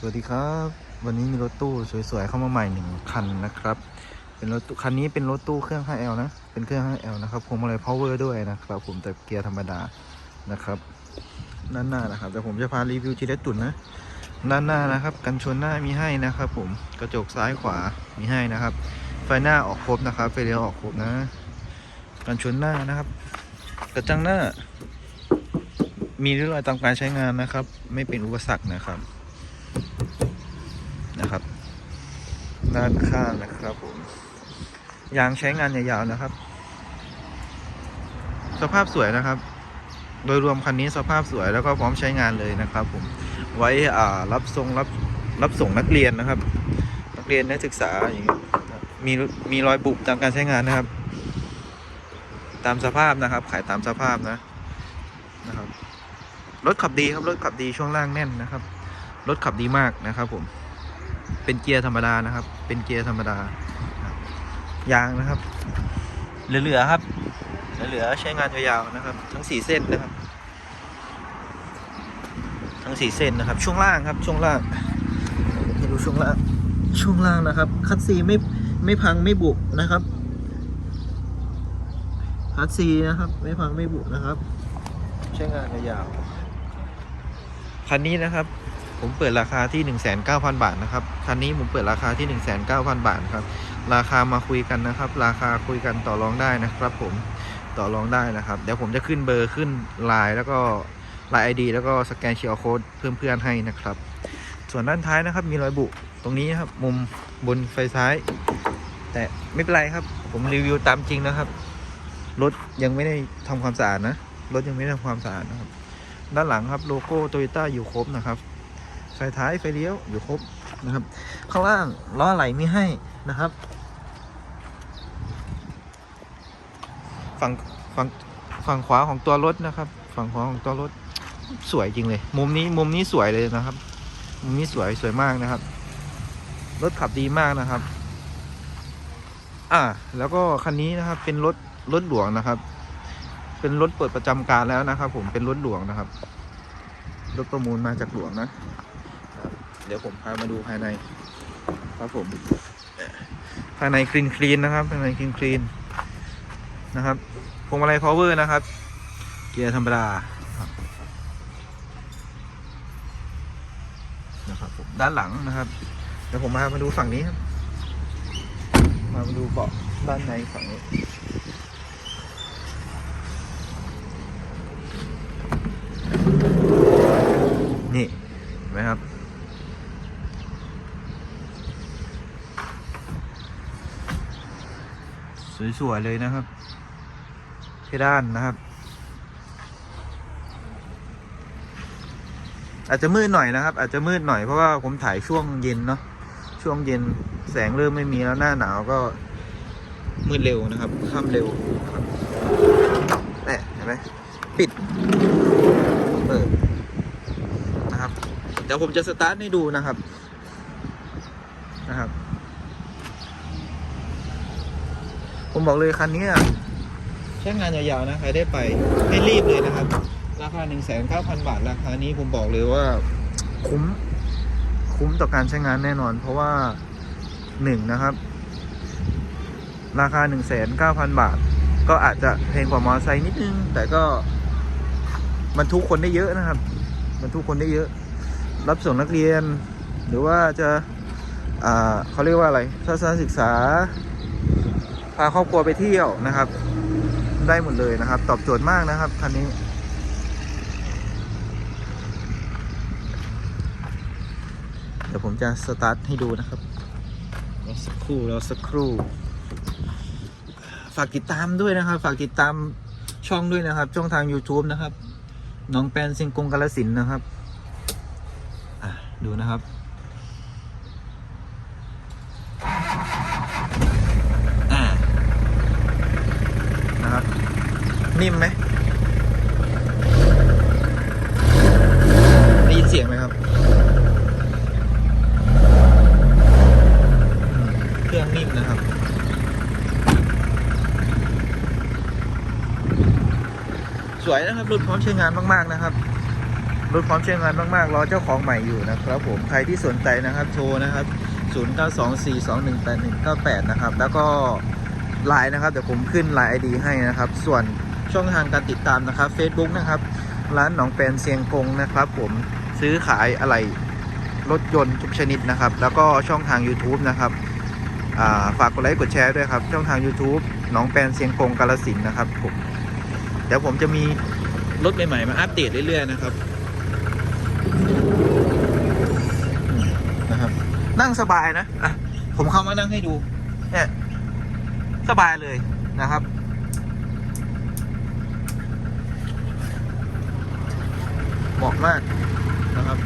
สวัสดีครับ วันนี้มีรถตู้สวยๆเข้ามาใหม่หนึ่งคันนะครับ เป็นรถตู้คันนี้เป็นรถตู้เครื่อง 5L นะ เป็นเครื่อง 5L นะครับพวงมาลัย power ด้วยนะครับผมแต่เกียร์ธรรมดานะครับด้านหน้านะครับแต่ผมจะพารีวิวทีละตุ่นนะด้านหน้านะครับ กันชนหน้ามีให้นะครับ ผมกระจกซ้ายขวามีให้นะครับ ไฟหน้าออกครบนะครับไฟเลี้ยวออกครบนะ กันชนหน้านะครับกระจังหน้า มีริ้วรอยตามการใช้งานนะครับ ไม่เป็นอุปสรรคนะครับ ด้านข้างนะครับผมยางใช้งานยาวๆนะครับ สภาพสวยนะครับ โดยรวมคันนี้สภาพสวยแล้วก็พร้อมใช้งานเลยนะครับ ผมไว้อ่ารับส่งรับรับส่งนักเรียนนะครับ นักเรียนนักศึกษาอย่างเงี้ยมีมีรอยบุบตามการใช้งานนะครับ ตามสภาพนะครับ ขายตามสภาพนะนะครับรถขับดีครับรถขับดีช่วงล่างแน่นนะครับรถขับดีมากนะครับผม เป็นเกียร์ธรรมดานะครับ เป็นเกียร์ธรรมดายางนะครับ เหลือๆครับ เหลือๆใช้งานยาวๆนะครับ ทั้งสี่เส้นนะครับ ทั้งสี่เส้นนะครับ ช่วงล่างครับช่วงล่างให้ดูช่วงล่างช่วงล่างนะครับ คัดซีไม่ไม่พังไม่บุบนะครับคัดซีนะครับ ไม่พังไม่บุบนะครับ ใช้งานยาวๆคันนี้นะครับ ผมเปิดราคาที่ 19,000 บาทนะครับ คันนี้ผมเปิดราคาที่ 19,000 บาทครับ ราคามาคุยกันนะครับ ราคาคุยกันต่อรองได้นะครับ ผม ต่อรองได้นะครับ เดี๋ยวผมจะขึ้นเบอร์ขึ้นไลน์แล้วก็ไลน์ไอดีแล้วก็สแกนเชียร์โค้ดเพิ่มเพื่อนให้นะครับ ส่วนด้านท้ายนะครับ มีรอยบุ ตรงนี้ครับ มุมบนไฟซ้าย แต่ไม่เป็นไรครับ ผมรีวิวตามจริงนะครับ รถยังไม่ได้ทำความสะอาดนะ รถยังไม่ได้ทำความสะอาดนะครับ ด้านหลังครับโลโก้โตโยต้าอยู่ครบนะครับ ไฟท้ายไฟเลี้ยวอยู่ครบนะครับ ข้างล่างล้อไหลมีให้นะครับ ฝั่งฝั่งฝั่งขวาของตัวรถนะครับ ฝั่งขวาของตัวรถสวยจริงเลย มุมนี้มุมนี้สวยเลยนะครับ มุมนี้สวยสวยมากนะครับ รถขับดีมากนะครับ อ่า แล้วก็คันนี้นะครับ เป็นรถรถหลวงนะครับ เป็นรถเปิดประจำการแล้วนะครับ ผมเป็นรถหลวงนะครับรถประมูลมาจากหลวงนะ เดี๋ยวผมพามาดูภายใน ครับผม ภายในคลีนคลีนนะครับ ภายในคลีนคลีนนะครับพวงมาลัย power นะครับ เกียร์ธรรมดานะครับผมด้านหลังนะครับเดี๋ยวผมพามาดูฝั่งนี้ครับ มามาดูเบาะด้านในฝั่งนี้เห็นไหมครับ สวย ๆ เลยนะครับเพดานนะครับ อาจจะมืดหน่อยนะครับ อาจจะมืดหน่อยเพราะว่าผมถ่ายช่วงเย็นเนาะช่วงเย็นแสงเริ่มไม่มีแล้วหน้าหนาวก็มืดเร็วนะครับค่ำเร็วครับแหมเห็นไหมปิดเปิดนะครับเดี๋ยวผมจะสตาร์ทให้ดูนะครับ ผมบอกเลยคันนี้อะใช้งานยาวๆนะ ใครได้ไปให้รีบเลยนะครับ ราคา 1 9 0 0 0 บาท ราคานี้ผมบอกเลยว่าคุ้ม คุ้มต่อการใช้งานแน่นอน เพราะว่าหนึ่งนะครับ ราคา 1 9 0 0 0 บาท ก็อาจจะแพงกว่ามอเตอร์ไซค์นิดนึง แต่ก็บรรทุกคนได้เยอะนะครับบรรทุกคนได้เยอะ รับส่งนักเรียน หรือว่าจะเขาเรียกว่าอะไรทัศนศึกษา พาครอบครัวไปเที่ยวนะครับ ได้หมดเลยนะครับ ตอบโจทย์มากนะครับคันนี้ เดี๋ยวผมจะสตาร์ทให้ดูนะครับสักครู่รอสักครู่ ฝากติดตามด้วยนะครับ ฝากติดตามช่องด้วยนะครับ ช่องทาง YouTube นะครับ น้องแปนซิงกงกาลสินนะครับ ดูนะครับ อ่า นะครับ นิ่มไหมได้ยินเสียงไหมครับ เครื่องนิ่มนะครับ สวยนะครับรถพร้อมใช้งานมาก ๆ นะครับรรถพร้อมใช้งานมากๆรอเจ้าของใหม่อยู่นะครับผมใครที่สนใจนะครับโทรนะครับ 0924218198 นะครับ แล้วก็ไลน์นะครับเดี๋ยวผมขึ้นไลน์ไอดีให้นะครับ ส่วน ช่องทางการติดตามนะครับ Facebook นะครับ ร้านหนองแปนเซียงกงนะครับผมซื้อขายอะไรรถยนต์ทุกชนิดนะครับ แล้วก็ช่องทาง YouTube นะครับาฝากกดไลค์กดแชร์ด้วยครับ ช่องทาง YouTube หนองแปนเซียงกงกาลสินนะครับผมเดี๋ยวผมจะมีรถใหม่ๆ มาอัปเดตเรื่อยๆนะครับนะครับ นั่งสบายนะอะผมเข้ามานั่งให้ดูเนี่ยสบายเลยนะครับ เห มาะมากนะครับ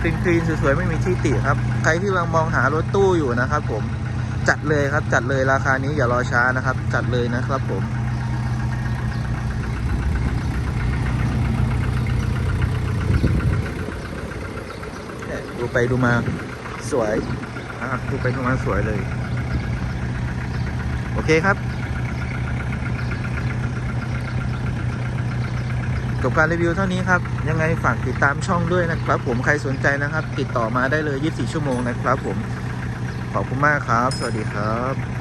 คลีนคลีนสวยๆ ไม่มีที่ติครับ ใครที่กำลังมองหารถตู้อยู่นะครับผมจัดเลยครับจัดเลยราคานี้อย่ารอช้านะครับ จัดเลยนะครับผมดูไปดูมาสวยดูไปดูมาสวยเลย โอเคครับ จบการรีวิวเท่านี้ครับ ยังไงฝากติดตามช่องด้วยนะครับ ผมใครสนใจนะครับ ติดต่อมาได้เลย 24 ชั่วโมงนะครับผม ขอบคุณมากครับ สวัสดีครับ